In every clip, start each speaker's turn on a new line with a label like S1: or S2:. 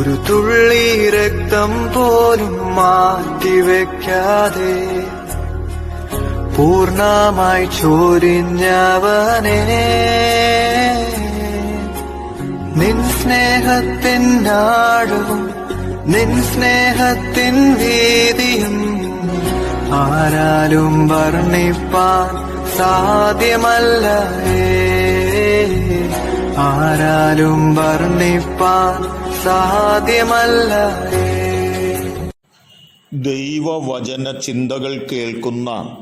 S1: ഒരു തുള്ളി രക്തം പോലും മാറ്റിവെക്കാതെ പൂർണമായി ചോരിഞ്ഞവനെ നിൻ സ്നേഹത്തിൻ നാടും നിൻ സ്നേഹത്തിൻ വീതിയും ആരാലും വർണിപ്പാൻ സാധ്യമല്ല. ആരാലും വർണിപ്പാൻ സാധ്യമല്ല.
S2: ദൈവവചന ചിന്തകൾ കേൾക്കുന്ന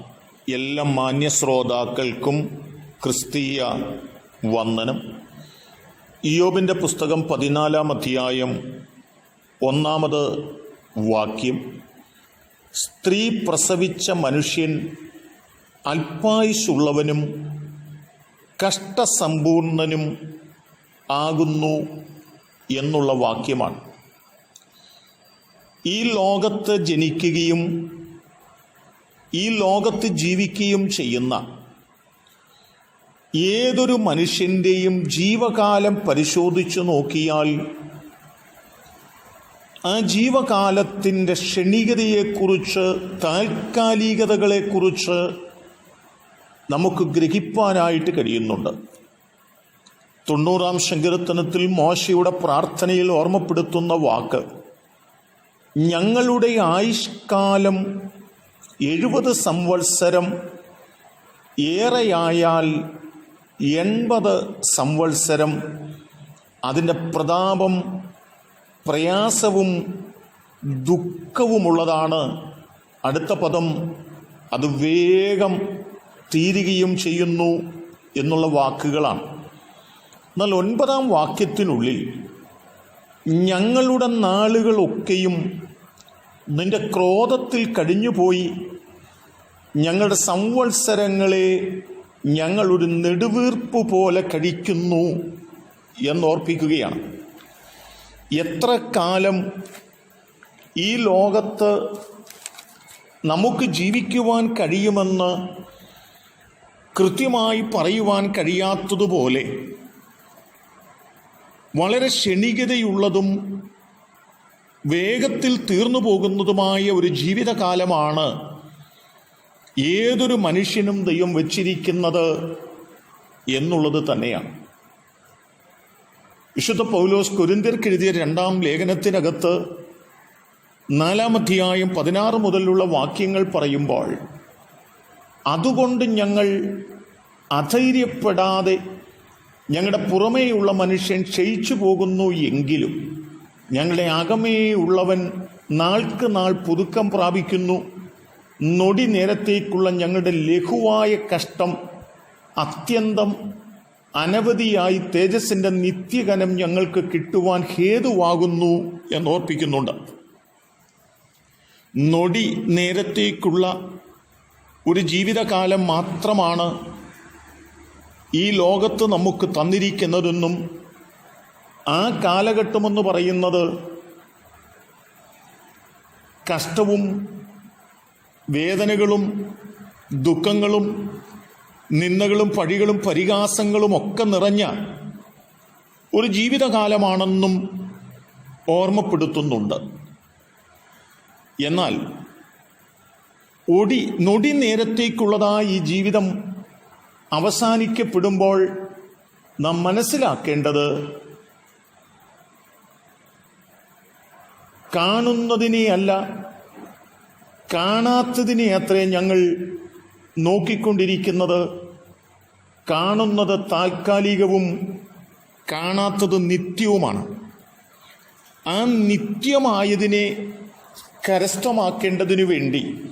S2: എല്ലാ മാന്യശ്രോതാക്കൾക്കും ക്രിസ്തീയ വന്ദനം. ഇയോബിന്റെ പുസ്തകം പതിനാലാം അധ്യായം ഒന്നാമത് വാക്യം. സ്ത്രീ പ്രസവിച്ച മനുഷ്യൻ അല്പായുസുള്ളവനും കഷ്ടസമ്പൂർണനും ആകുന്നു എന്നുള്ള വാക്യമാണ്. ഈ ലോകത്ത് ജനിക്കുകയും ഈ ലോകത്ത് ജീവിക്കുകയും ചെയ്യുന്ന ഏതൊരു മനുഷ്യന്റെയും ജീവകാലം പരിശോധിച്ചു നോക്കിയാൽ ആ ജീവകാലത്തിന്റെ ക്ഷണികതയെക്കുറിച്ച് താൽക്കാലികതകളെക്കുറിച്ച് നമുക്ക് ഗ്രഹിപ്പാനായിട്ട് കഴിയുന്നുണ്ട്. തൊണ്ണൂറാം സങ്കീർത്തനത്തിൽ മോശയുടെ പ്രാർത്ഥനയിൽ ഓർമ്മപ്പെടുത്തുന്ന വാക്ക്. ഞങ്ങളുടെ ആയുഷ്കാലം എഴുപത് സംവത്സരം ഏറെയായാൽ എൺപത് സംവത്സരം അതിന്റെ പ്രതാപം പ്രയാസവും ദുഃഖവുമുള്ളതാണ്. അടുത്ത പദം അത് വേഗം തീരുകയും ചെയ്യുന്നു എന്നുള്ള വാക്കുകളാണ്. എന്നാൽ ഒൻപതാം വാക്യത്തിനുള്ളിൽ ഞങ്ങളുടെ നാളുകളൊക്കെയും നിന്റെ ക്രോധത്തിൽ കഴിഞ്ഞുപോയി ഞങ്ങളുടെ സംവത്സരങ്ങളെ ഞങ്ങളൊരു നെടുവീർപ്പ് പോലെ കഴിക്കുന്നു എന്നോർപ്പിക്കുകയാണ്. എത്ര കാലം ഈ ലോകത്ത് നമുക്ക് ജീവിക്കുവാൻ കഴിയുമെന്ന് കൃത്യമായി പറയുവാൻ കഴിയാത്തതുപോലെ വളരെ ക്ഷണികതയുള്ളതും വേഗത്തിൽ തീർന്നു പോകുന്നതുമായ ഒരു ജീവിതകാലമാണ് ഏതൊരു മനുഷ്യനും ദൈവം വച്ചിരിക്കുന്നത് എന്നുള്ളത് തന്നെയാണ്. വിശുദ്ധ പൗലോസ് കുരിന്തിർക്കെഴുതിയ രണ്ടാം ലേഖനത്തിനകത്ത് നാലാം അധ്യായം പതിനാറ് മുതലുള്ള വാക്യങ്ങൾ പറയുമ്പോൾ അതുകൊണ്ട് ഞങ്ങൾ അധൈര്യപ്പെടാതെ ഞങ്ങളുടെ പുറമേയുള്ള മനുഷ്യൻ ക്ഷയിച്ചു പോകുന്നു എങ്കിലും ഞങ്ങളുടെ അകമേ ഉള്ളവൻ നാൾക്ക് നാൾ പുതുക്കം പ്രാപിക്കുന്നു. നൊടി നേരത്തേക്കുള്ള ഞങ്ങളുടെ ലഘുവായ കഷ്ടം അത്യന്തം അനവധിയായി തേജസ്സിന്റെ നിത്യകനം ഞങ്ങൾക്ക് കിട്ടുവാൻ ഹേതുവാകുന്നു എന്നോർപ്പിക്കുന്നുണ്ട്. നൊടി നേരത്തേക്കുള്ള ഒരു ജീവിതകാലം മാത്രമാണ് ഈ ലോകത്ത് നമുക്ക് തന്നിരിക്കുന്നതെന്നും ആ കാലഘട്ടമെന്ന് പറയുന്നത് കഷ്ടവും വേദനകളും ദുഃഖങ്ങളും നിന്ദകളും പഴികളും പരിഹാസങ്ങളും ഒക്കെ നിറഞ്ഞ ഒരു ജീവിതകാലമാണെന്നും ഓർമ്മപ്പെടുത്തുന്നുണ്ട്. എന്നാൽ ഒടി നൊടി നേരത്തേക്കുള്ളതായി ഈ ജീവിതം അവസാനിക്കപ്പെടുമ്പോൾ നാം മനസ്സിലാക്കേണ്ടത് കാണുന്നതിനെ അല്ല കാണാത്തതിനെ അത്രേ ഞങ്ങൾ നോക്കിക്കൊണ്ടിരിക്കുന്നത്. കാണുന്നത് താൽക്കാലികവും കാണാത്തത് നിത്യവുമാണ്. ആ നിത്യമായതിനെ കരസ്ഥമാക്കേണ്ടതിനു വേണ്ടി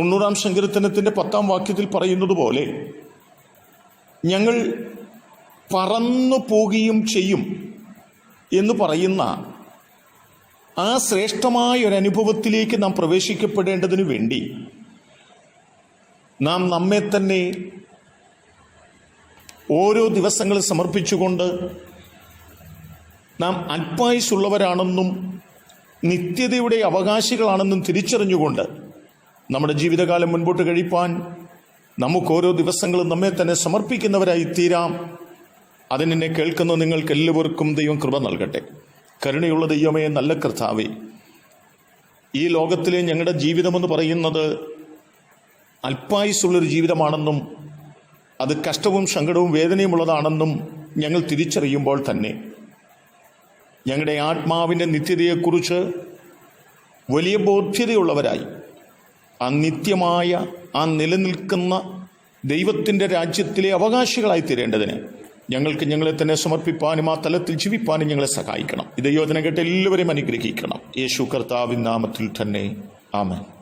S2: തൊണ്ണൂറാം സങ്കീർത്തനത്തിന്റെ പത്താം വാക്യത്തിൽ പറയുന്നത് പോലെ ഞങ്ങൾ പറന്നു പോകുകയും ചെയ്യും എന്ന് പറയുന്ന ആ ശ്രേഷ്ഠമായ ഒരു അനുഭവത്തിലേക്ക് നാം പ്രവേശിക്കപ്പെടേണ്ടതിനു വേണ്ടി നാം നമ്മെ തന്നെ ഓരോ ദിവസങ്ങൾ സമർപ്പിച്ചുകൊണ്ട് നാം അല്പായുസുള്ളവരാണെന്നും നിത്യതയുടെ അവകാശികളാണെന്നും തിരിച്ചറിഞ്ഞുകൊണ്ട് നമ്മുടെ ജീവിതകാലം മുൻപോട്ട് കഴിപ്പാൻ നമുക്ക് ഓരോ ദിവസങ്ങളും നമ്മെ തന്നെ സമർപ്പിക്കുന്നവരായി തീരാം. അതിനെന്നെ കേൾക്കുന്ന നിങ്ങൾക്ക് എല്ലാവർക്കും ദൈവം കൃപ നൽകട്ടെ. കരുണയുള്ള ദൈവമേ നല്ല കർത്താവേ. ഈ ലോകത്തിലെ ഞങ്ങളുടെ ജീവിതമെന്ന് പറയുന്നത് അല്പായുസുള്ളൊരു ജീവിതമാണെന്നും അത് കഷ്ടവും സങ്കടവും വേദനയുമുള്ളതാണെന്നും ഞങ്ങൾ തിരിച്ചറിയുമ്പോൾ തന്നെ. ഞങ്ങളുടെ ആത്മാവിന്റെ നിത്യതയെക്കുറിച്ച് വലിയ ബോധ്യതയുള്ളവരായി. ആ നിത്യമായ ആ നിലനിൽക്കുന്ന ദൈവത്തിന്റെ രാജ്യത്തിലെ അവകാശികളായി തീരേണ്ടതിന് ഞങ്ങൾക്ക് ഞങ്ങളെ തന്നെ സമർപ്പിപ്പാനും ആ തലത്തിൽ ജീവിപ്പാനും ഞങ്ങളെ സഹായിക്കണം. ഇത് യോജന കേട്ട് എല്ലാവരെയും അനുഗ്രഹിക്കണം. യേശു കർത്താവിൻ നാമത്തിൽ തന്നെ. ആമേൻ.